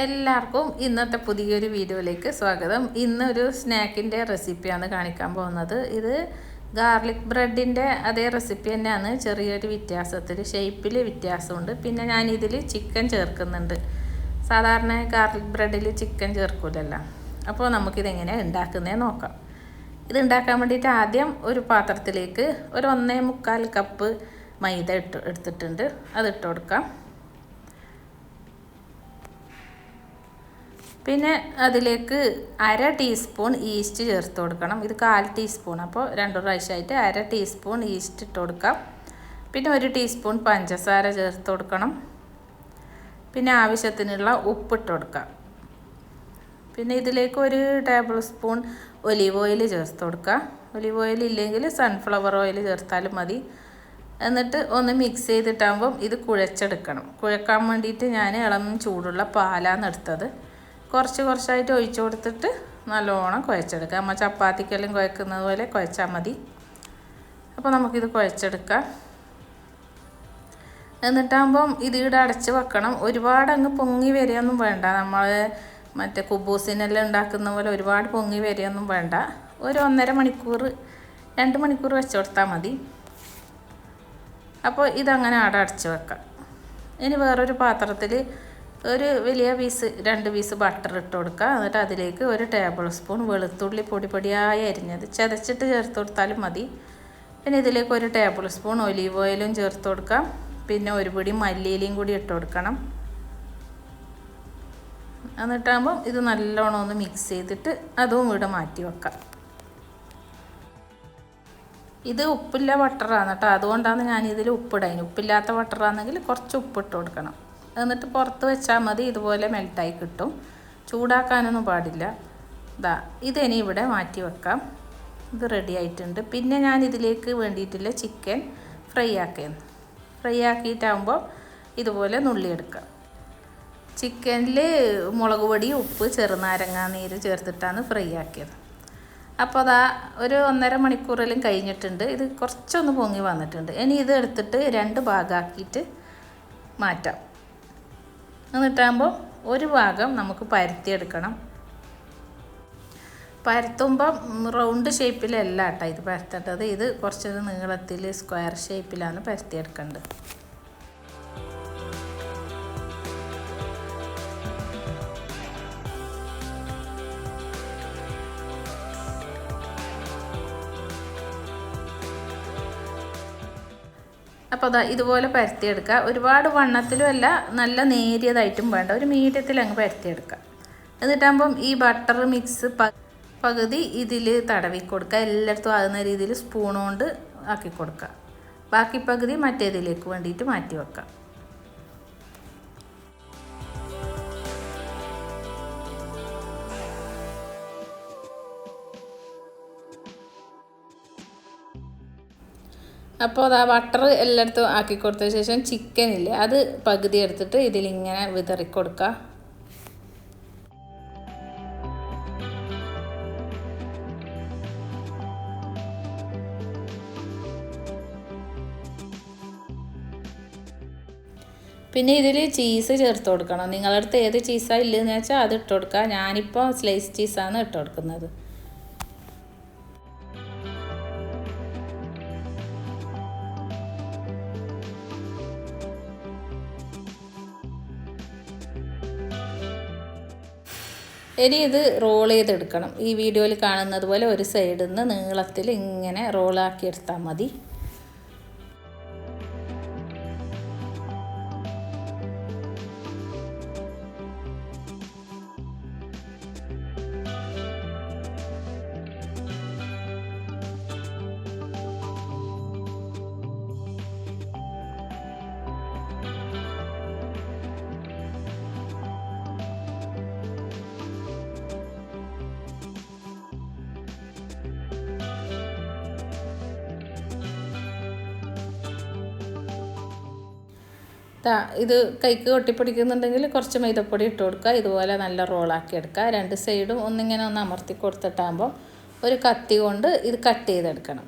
എല്ലാവർക്കും ഇന്നത്തെ പുതിയൊരു വീഡിയോയിലേക്ക് സ്വാഗതം. ഇന്നൊരു സ്നാക്കിന്റെ റെസിപ്പിയാണ് കാണിക്കാൻ പോകുന്നത്. ഇത് ഗാർലിക് ബ്രെഡിന്റെ അതേ റെസിപ്പി തന്നെയാണ്. ചെറിയൊരു വ്യത്യാസത്തിൽ ഷേപ്പിൽ വ്യത്യാസമുണ്ട്. പിന്നെ ഞാനിതിൽ ചിക്കൻ ചേർക്കുന്നുണ്ട്. സാധാരണ ഗാർലിക് ബ്രെഡിൽ ചിക്കൻ ചേർക്കില്ലല്ലോ അപ്പോൾ നമുക്കിതെങ്ങനെ ഉണ്ടാക്കുന്നേ നോക്കാം. ഇത് ഉണ്ടാക്കാൻ വേണ്ടിയിട്ട് ആദ്യം ഒരു പാത്രത്തിലേക്ക് ഒരു ഒന്നേ മുക്കാൽ കപ്പ് മൈദ ഇട്ട് എടുത്തിട്ടുണ്ട്. അത് ഇട്ട് കൊടുക്കാം. പിന്നെ അതിലേക്ക് അര ടീസ്പൂൺ ഈസ്റ്റ് ചേർത്ത് കൊടുക്കണം. ഇത് കാൽ ടീസ്പൂൺ അപ്പോൾ രണ്ട് പ്രാവശ്യമായിട്ട് അര ടീസ്പൂൺ ഈസ്റ്റ് ഇട്ട് കൊടുക്കാം. പിന്നെ ഒരു ടീസ്പൂൺ പഞ്ചസാര ചേർത്ത് കൊടുക്കണം. പിന്നെ ആവശ്യത്തിനുള്ള ഉപ്പിട്ട് കൊടുക്കാം. പിന്നെ ഇതിലേക്ക് ഒരു ടേബിൾ സ്പൂൺ ഒലീവ് ഓയിൽ ചേർത്ത് കൊടുക്കുക ഒലീവ് ഓയിൽ ഇല്ലെങ്കിൽ സൺഫ്ലവർ ഓയിൽ ചേർത്താലും മതി. എന്നിട്ട് ഒന്ന് മിക്സ് ചെയ്തിട്ടാകുമ്പം ഇത് കുഴച്ചെടുക്കണം. കുഴക്കാൻ വേണ്ടിയിട്ട് ഞാൻ ഇളം ചൂടുള്ള പാലാണ് എടുത്തത്. കുറച്ച് കുറച്ചായിട്ട് ഒഴിച്ചു കൊടുത്തിട്ട് നല്ലോണം കുഴച്ചെടുക്കുക നമ്മൾ ചപ്പാത്തിക്കെല്ലാം കുഴക്കുന്നത് പോലെ കുഴച്ചാൽ മതി. അപ്പോൾ നമുക്കിത് കുഴച്ചെടുക്കാം. എന്നിട്ടാകുമ്പം ഇത് ഇവിടെ അടച്ച് വെക്കണം. ഒരുപാട് അങ്ങ് പൊങ്ങി വരികയൊന്നും വേണ്ട. നമ്മൾ മറ്റേ കുബൂസിനെല്ലാം ഉണ്ടാക്കുന്ന പോലെ ഒരുപാട് പൊങ്ങി വരികയൊന്നും വേണ്ട. ഒരു ഒന്നര മണിക്കൂർ രണ്ട് മണിക്കൂർ വെച്ച് കൊടുത്താൽ മതി. അപ്പോൾ ഇതങ്ങനെ അവിടെ അടച്ച് വെക്കാം. ഇനി വേറൊരു പാത്രത്തിൽ ഒരു വലിയ പീസ് രണ്ട് പീസ് ബട്ടർ ഇട്ട് കൊടുക്കുക. എന്നിട്ട് അതിലേക്ക് ഒരു ടേബിൾ സ്പൂൺ വെളുത്തുള്ളി പൊടി പൊടിയായി അരിഞ്ഞത് ചതച്ചിട്ട് ചേർത്ത് കൊടുത്താലും മതി. പിന്നെ ഇതിലേക്ക് ഒരു ടേബിൾ സ്പൂൺ ഒലീവ് ഓയിലും ചേർത്ത് കൊടുക്കാം പിന്നെ ഒരു പിടി മല്ലിയിലയും കൂടി ഇട്ട് കൊടുക്കണം. എന്നിട്ടാകുമ്പം ഇത് നല്ലോണം ഒന്ന് മിക്സ് ചെയ്തിട്ട് അതും ഇവിടെ മാറ്റി വെക്കാം. ഇത് ഉപ്പില്ല ബട്ടറാണ് കേട്ടോ. അതുകൊണ്ടാണ് ഞാനിതിൽ ഉപ്പിടാൻ ഉപ്പില്ലാത്ത ബട്ടറാണെങ്കിൽ കുറച്ച് ഉപ്പിട്ട് കൊടുക്കണം. എന്നിട്ട് പുറത്ത് വെച്ചാൽ മതി ഇതുപോലെ മെൽട്ടായി കിട്ടും. ചൂടാക്കാനൊന്നും പാടില്ല. ഇതാ ഇതിനി ഇവിടെ മാറ്റി വെക്കാം. ഇത് റെഡി ആയിട്ടുണ്ട്. പിന്നെ ഞാൻ ഇതിലേക്ക് വേണ്ടിയിട്ടുള്ള ചിക്കൻ ഫ്രൈ ആക്കിയത് ഫ്രൈ ആക്കിയിട്ടാകുമ്പോൾ ഇതുപോലെ നുള്ളിയെടുക്കാം ചിക്കനിൽ മുളക് പൊടി ഉപ്പ് ചെറുനാരങ്ങ നീര് ചേർത്തിട്ടാണ് ഫ്രൈ ആക്കിയത്. അപ്പോൾ അതാ ഒരു ഒന്നര മണിക്കൂറിലും കഴിഞ്ഞിട്ടുണ്ട്. ഇത് കുറച്ചൊന്ന് പൊങ്ങി വന്നിട്ടുണ്ട്. ഇനി ഇത് എടുത്തിട്ട് രണ്ട് ഭാഗമാക്കിയിട്ട് മാറ്റാം. എന്നിട്ടാകുമ്പോൾ ഒരു ഭാഗം നമുക്ക് പരത്തിയെടുക്കണം. പരത്തുമ്പം റൗണ്ട് ഷേപ്പിലല്ല കേട്ടോ ഇത് പരത്തേണ്ടത്. ഇത് കുറച്ചൊരു നീളത്തിൽ സ്ക്വയർ ഷേപ്പിലാണ് പരത്തിയെടുക്കേണ്ടത്. അപ്പോൾ അതാ ഇതുപോലെ പരത്തിയെടുക്കുക. ഒരുപാട് വണ്ണത്തിലും അല്ല നല്ല നേരിയതായിട്ടും വേണ്ട. ഒരു മീഡിയത്തിൽ അങ്ങ് പരത്തിയെടുക്കുക. എന്നിട്ടാകുമ്പം ഈ ബട്ടർ മിക്സ് പകുതി ഇതിൽ തടവി കൊടുക്കുക. എല്ലായിടത്തും ആകുന്ന രീതിയിൽ സ്പൂൺ കൊണ്ട് ആക്കി കൊടുക്കുക. ബാക്കി പകുതി മറ്റേതിലേക്ക് വേണ്ടിയിട്ട് മാറ്റി വെക്കാം അപ്പോൾ അത് ആ ബട്ടർ എല്ലായിടത്തും ആക്കി കൊടുത്ത ശേഷം ചിക്കൻ ചിക്കനില്ലേ അത് പകുതി എടുത്തിട്ട് ഇതിലിങ്ങനെ വിതറി കൊടുക്കുക പിന്നെ ഇതിൽ ചീസ് ചേർത്ത് കൊടുക്കണം. നിങ്ങളുടെ അടുത്ത് ഏത് ചീസാണ് ഇല്ലെന്ന് വെച്ചാൽ അത് ഇട്ട് കൊടുക്കുക ഞാനിപ്പോൾ സ്ലൈസ് ചീസാണ് ഇട്ട് കൊടുക്കുന്നത്. ഇനി ഇത് റോൾ ചെയ്തെടുക്കണം. ഈ വീഡിയോയിൽ കാണുന്നത് പോലെ ഒരു സൈഡിൽ നിന്ന് നീളത്തിൽ ഇങ്ങനെ റോളാക്കി എടുത്താൽ മതി. ഇത് കൈക്ക് കൊട്ടിപ്പിടിക്കുന്നുണ്ടെങ്കിൽ കുറച്ച് മൈദപ്പൊടി ഇട്ട് കൊടുക്കുക. ഇതുപോലെ നല്ല റോളാക്കി എടുക്കുക. രണ്ട് സൈഡും ഒന്നിങ്ങനെ ഒന്ന് അമർത്തി കൊടുത്തിട്ടാകുമ്പോൾ ഒരു കത്തി കൊണ്ട് ഇത് കട്ട് ചെയ്തെടുക്കണം.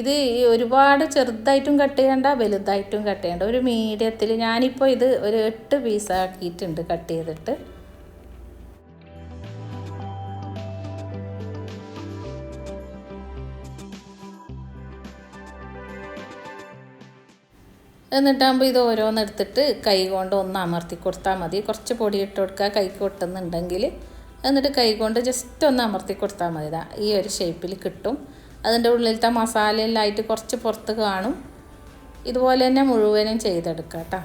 ഇത് ഒരുപാട് ചെറുതായിട്ടും കട്ട് ചെയ്യേണ്ട വലുതായിട്ടും കട്ട് ചെയ്യേണ്ട. ഒരു മീഡിയത്തിൽ ഞാനിപ്പോൾ ഇത് ഒരു എട്ട് പീസാക്കിയിട്ടുണ്ട് കട്ട് ചെയ്തിട്ട്. എന്നിട്ടാകുമ്പോൾ ഇത് ഓരോന്നെടുത്തിട്ട് കൈ കൊണ്ട് ഒന്ന് അമർത്തി കൊടുത്താൽ മതി. കുറച്ച് പൊടി ഇട്ട് കൊടുക്കുക. കൈക്ക് കൊട്ടുന്നുണ്ടെങ്കിൽ എന്നിട്ട് കൈ കൊണ്ട് ജസ്റ്റ് ഒന്ന് അമർത്തി കൊടുത്താൽ മതി. ഈ ഒരു ഷേപ്പിൽ കിട്ടും. അതിന്റെ ഉള്ളിലത്തെ മസാലയിലായിട്ട് കുറച്ച് പുറത്ത് കാണും. ഇതുപോലെ തന്നെ മുഴുവനും ചെയ്തെടുക്കാം കേട്ടോ.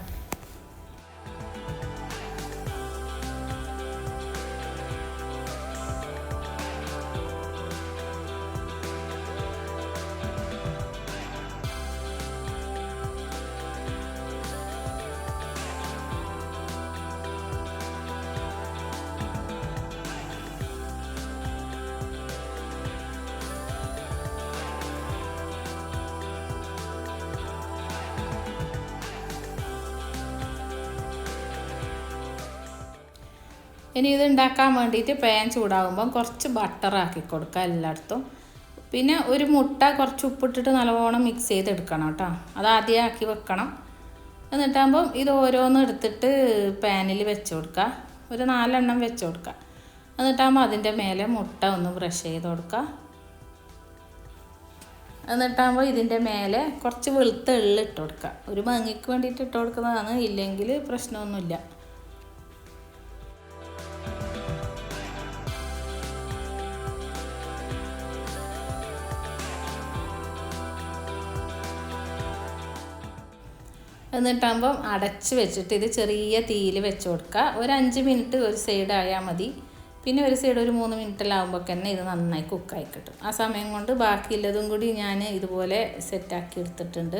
ഇനി ഇത് ഉണ്ടാക്കാൻ വേണ്ടിയിട്ട് പാൻ ചൂടാകുമ്പം കുറച്ച് ബട്ടർ ആക്കി കൊടുക്കുക എല്ലായിടത്തും. പിന്നെ ഒരു മുട്ട കുറച്ച് ഉപ്പിട്ടിട്ട് നല്ലവണ്ണം മിക്സ് ചെയ്തെടുക്കണം കേട്ടോ. അത് ആദ്യം ആക്കി വെക്കണം. എന്നിട്ടാകുമ്പം ഇത് ഓരോന്നും എടുത്തിട്ട് പാനിൽ വെച്ച് കൊടുക്കുക. ഒരു നാലെണ്ണം വെച്ച് കൊടുക്കുക. എന്നിട്ടാകുമ്പോൾ അതിന്റെ മേലെ മുട്ട ഒന്ന് ബ്രഷ് ചെയ്ത് കൊടുക്കുക. എന്നിട്ടാകുമ്പോൾ ഇതിന്റെ മേലെ കുറച്ച് വെളുത്ത എള്ള് ഇട്ട് കൊടുക്കുക. ഒരു ഭംഗിക്ക് വേണ്ടിയിട്ട് ഇട്ട് കൊടുക്കുന്നതാണ്. ഇല്ലെങ്കിൽ പ്രശ്നമൊന്നുമില്ല. എന്നിട്ടാകുമ്പം അടച്ച് വെച്ചിട്ട് ഇത് ചെറിയ തീയിൽ വെച്ച് കൊടുക്കുക. ഒരു അഞ്ച് മിനിറ്റ് ഒരു സൈഡ് ആയാൽ മതി. പിന്നെ ഒരു സൈഡ് ഒരു മൂന്ന് മിനിറ്റിലാവുമ്പോൾ തന്നെ ഇത് നന്നായി കുക്കായി കിട്ടും. ആ സമയം കൊണ്ട് ബാക്കിയുള്ളതും കൂടി ഞാൻ ഇതുപോലെ സെറ്റാക്കി എടുത്തിട്ടുണ്ട്.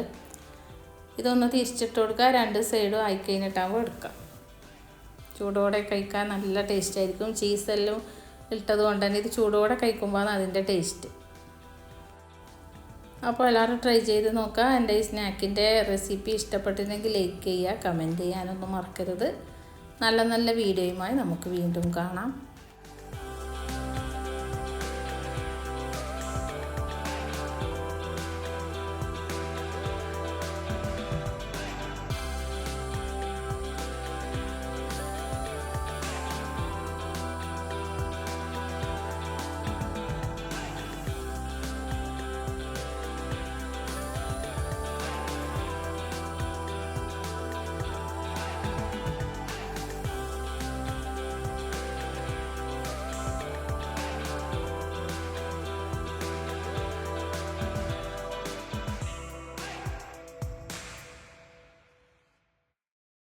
ഇതൊന്ന് തിരിച്ചിട്ട് കൊടുക്കുക. രണ്ട് സൈഡും ആയി കഴിഞ്ഞിട്ടാകുമ്പോൾ എടുക്കാം ചൂടോടെ കഴിക്കാൻ നല്ല ടേസ്റ്റ് ആയിരിക്കും. ചീസെല്ലാം ഇട്ടത് കൊണ്ട് തന്നെ ഇത് ചൂടോടെ കഴിക്കുമ്പോഴാണ് അതിന്റെ ടേസ്റ്റ് അപ്പോൾ എല്ലാവരും ട്രൈ ചെയ്ത് നോക്കുക. എന്റെ ഈ സ്നാക്കിന്റെ റെസിപ്പി ഇഷ്ടപ്പെട്ടിട്ടുണ്ടെങ്കിൽ ലൈക്ക് ചെയ്യുക കമന്റ് ചെയ്യാനൊന്നും മറക്കരുത്. നല്ല നല്ല വീഡിയോയുമായി നമുക്ക് വീണ്ടും കാണാം.